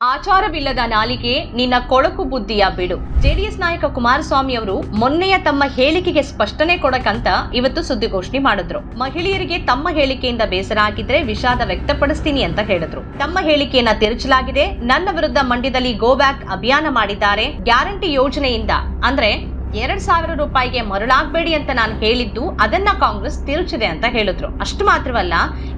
ಆಚಾರವಿಲ್ಲದ ನಾಲಿಗೆ ನಿನ್ನ ಕೊಳಕು ಬುದ್ಧಿಯ ಬಿಡು. ಜೆಡಿಎಸ್ ನಾಯಕ ಕುಮಾರಸ್ವಾಮಿ ಅವರು ಮೊನ್ನೆಯ ತಮ್ಮ ಹೇಳಿಕೆಗೆ ಸ್ಪಷ್ಟನೆ ಕೊಡಕಂತ ಇವತ್ತು ಸುದ್ದಿಗೋಷ್ಠಿ ಮಾಡಿದ್ರು. ಮಹಿಳೆಯರಿಗೆ ತಮ್ಮ ಹೇಳಿಕೆಯಿಂದ ಬೇಸರ ಆಗಿದ್ರೆ ವಿಷಾದ ವ್ಯಕ್ತಪಡಿಸ್ತೀನಿ ಅಂತ ಹೇಳಿದ್ರು. ತಮ್ಮ ಹೇಳಿಕೆಯನ್ನ ತಿರುಚಲಾಗಿದೆ. ನನ್ನ ವಿರುದ್ಧ ಮಂಡ್ಯದಲ್ಲಿ ಗೋ ಬ್ಯಾಕ್ ಅಭಿಯಾನ ಮಾಡಿದ್ದಾರೆ. ಗ್ಯಾರಂಟಿ ಯೋಜನೆಯಿಂದ ಅಂದ್ರೆ ಎರಡ್ ಸಾವಿರ ರೂಪಾಯಿಗೆ ಮರಳಾಗಬೇಡಿ ಅಂತ ನಾನು ಹೇಳಿದ್ದು ಅದನ್ನ ಕಾಂಗ್ರೆಸ್ ತಿರುಚಿದೆ ಅಂತ ಹೇಳಿದ್ರು. ಅಷ್ಟು ಮಾತ್ರವಲ್ಲ,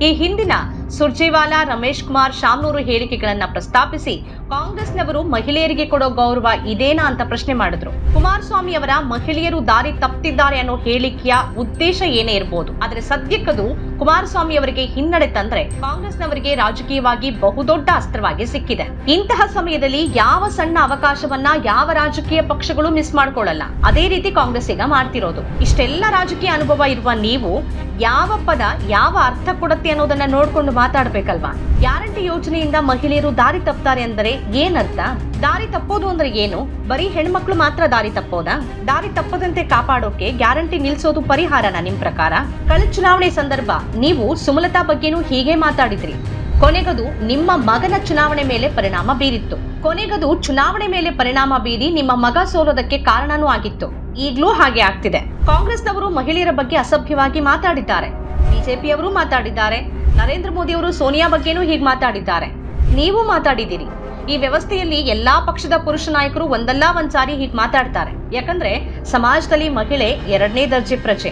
ಈ ಹಿಂದಿನ ಸುರ್ಜೇವಾಲಾ, ರಮೇಶ್ ಕುಮಾರ್ ಶಾಮ್ನೂರು ಹೇಳಿಕೆಗಳನ್ನ ಪ್ರಸ್ತಾಪಿಸಿ ಕಾಂಗ್ರೆಸ್ನವರು ಮಹಿಳೆಯರಿಗೆ ಕೊಡೋ ಗೌರವ ಇದೇನಾ ಅಂತ ಪ್ರಶ್ನೆ ಮಾಡಿದ್ರು. ಕುಮಾರಸ್ವಾಮಿ ಅವರ ಮಹಿಳೆಯರು ದಾರಿ ತಪ್ಪಿದ್ದಾರೆ ಅನ್ನೋ ಹೇಳಿಕೆಯ ಉದ್ದೇಶ ಏನೇ ಇರಬಹುದು ಆದ್ರೆ ಸದ್ಯಕ್ಕದು ಕುಮಾರಸ್ವಾಮಿ ಅವರಿಗೆ ಹಿನ್ನಡೆ ತಂದ್ರೆ ಕಾಂಗ್ರೆಸ್ನವರಿಗೆ ರಾಜಕೀಯವಾಗಿ ಬಹುದೊಡ್ಡ ಅಸ್ತ್ರವಾಗಿ ಸಿಕ್ಕಿದೆ. ಇಂತಹ ಸಮಯದಲ್ಲಿ ಯಾವ ಸಣ್ಣ ಅವಕಾಶವನ್ನ ಯಾವ ರಾಜಕೀಯ ಪಕ್ಷಗಳು ಮಿಸ್ ಮಾಡ್ಕೊಳ್ಳಲ್ಲ. ಅದೇ ರೀತಿ ಕಾಂಗ್ರೆಸ್ ಈಗ ಮಾಡ್ತಿರೋದು. ಇಷ್ಟೆಲ್ಲ ರಾಜಕೀಯ ಅನುಭವ ಇರುವ ನೀವು ಯಾವ ಪದ, ಯಾವ ಅರ್ಥ ಕೊಡುತ್ತೆ ಅನ್ನೋದನ್ನ ನೋಡ್ಕೊಂಡು ಮಾತಾಡ್ಬೇಕಲ್ವಾ? ಗ್ಯಾರಂಟಿ ಯೋಜನೆಯಿಂದ ಮಹಿಳೆಯರು ದಾರಿ ತಪ್ತಾರೆ ಅಂದರೆ ಏನರ್ಥ? ದಾರಿ ತಪ್ಪೋದು ಅಂದ್ರೆ ಏನು? ಬರೀ ಹೆಣ್ಮಕ್ಳು ಮಾತ್ರ ದಾರಿ ತಪ್ಪೋದಾ? ದಾರಿ ತಪ್ಪದಂತೆ ಕಾಪಾಡೋಕೆ ಗ್ಯಾರಂಟಿ ನಿಲ್ಸೋದು ಪರಿಹಾರನ ನಿಮ್ ಪ್ರಕಾರ? ಕಳೆದ ಚುನಾವಣೆ ಸಂದರ್ಭ ನೀವು ಸುಮಲತಾ ಬಗ್ಗೆನೂ ಹೀಗೆ ಮಾತಾಡಿದ್ರಿ. ಕೊನೆಗದು ನಿಮ್ಮ ಮಗನ ಚುನಾವಣೆ ಮೇಲೆ ಪರಿಣಾಮ ಬೀರಿತ್ತು. ಕೊನೆಗದು ಚುನಾವಣೆ ಮೇಲೆ ಪರಿಣಾಮ ಬೀರಿ ನಿಮ್ಮ ಮಗ ಸೋಲೋದಕ್ಕೆ ಕಾರಣನೂ ಆಗಿತ್ತು. ಈಗ್ಲೂ ಹಾಗೆ ಆಗ್ತಿದೆ. ಕಾಂಗ್ರೆಸ್ನವರು ಮಹಿಳೆಯರ ಬಗ್ಗೆ ಅಸಭ್ಯವಾಗಿ ಮಾತಾಡಿದ್ದಾರೆ. ಬಿಜೆಪಿಯವರು ಮಾತಾಡಿದ್ದಾರೆ. ನರೇಂದ್ರ ಮೋದಿ ಅವರು ಸೋನಿಯಾ ಬಗ್ಗೆನೂ ಹೀಗೆ ಮಾತಾಡಿದ್ದಾರೆ. ನೀವು ಮಾತಾಡಿದ್ದೀರಿ. ಈ ವ್ಯವಸ್ಥೆಯಲ್ಲಿ ಎಲ್ಲಾ ಪಕ್ಷದ ಪುರುಷ ನಾಯಕರು ಒಂದಲ್ಲ ಒಂದ್ ಸಾರಿ ಹೀಗೆ ಮಾತಾಡ್ತಾರೆ. ಯಾಕಂದ್ರೆ ಸಮಾಜದಲ್ಲಿ ಮಹಿಳೆ ಎರಡನೇ ದರ್ಜೆ ಪ್ರಜೆ.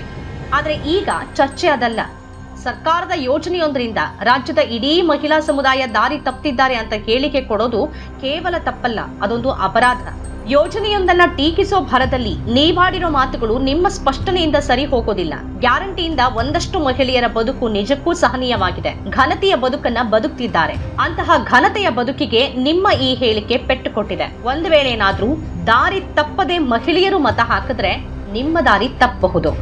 ಆದ್ರೆ ಈಗ ಚರ್ಚೆ ಅದಲ್ಲ. ಸರ್ಕಾರದ ಯೋಜನೆಯೊಂದರಿಂದ ರಾಜ್ಯದ ಇಡೀ ಮಹಿಳಾ ಸಮುದಾಯ ದಾರಿ ತಪ್ಪಿದ್ದಾರೆ ಅಂತ ಹೇಳಿಕೆ ಕೊಡೋದು ಕೇವಲ ತಪ್ಪಲ್ಲ, ಅದೊಂದು ಅಪರಾಧ. ಯೋಜನೆಯೊಂದನ್ನ ಟೀಕಿಸೋ ಭರದಲ್ಲಿ ನೀವಾಡಿರೋ ಮಾತುಗಳು ನಿಮ್ಮ ಸ್ಪಷ್ಟನೆಯಿಂದ ಸರಿ ಹೋಗೋದಿಲ್ಲ. ಗ್ಯಾರಂಟಿಯಿಂದ ಒಂದಷ್ಟು ಮಹಿಳೆಯರ ಬದುಕು ನಿಜಕ್ಕೂ ಸಹನೀಯವಾಗಿದೆ. ಘನತೆಯ ಬದುಕನ್ನ ಬದುಕ್ತಿದ್ದಾರೆ. ಅಂತಹ ಘನತೆಯ ಬದುಕಿಗೆ ನಿಮ್ಮ ಈ ಹೇಳಿಕೆ ಪೆಟ್ಟು ಕೊಟ್ಟಿದೆ ಒಂದು ವೇಳೆ ಏನಾದ್ರೂ ದಾರಿ ತಪ್ಪದೆ ಮಹಿಳೆಯರು ಮತ ಹಾಕಿದ್ರೆ ನಿಮ್ಮ ದಾರಿ ತಪ್ಪಬಹುದು.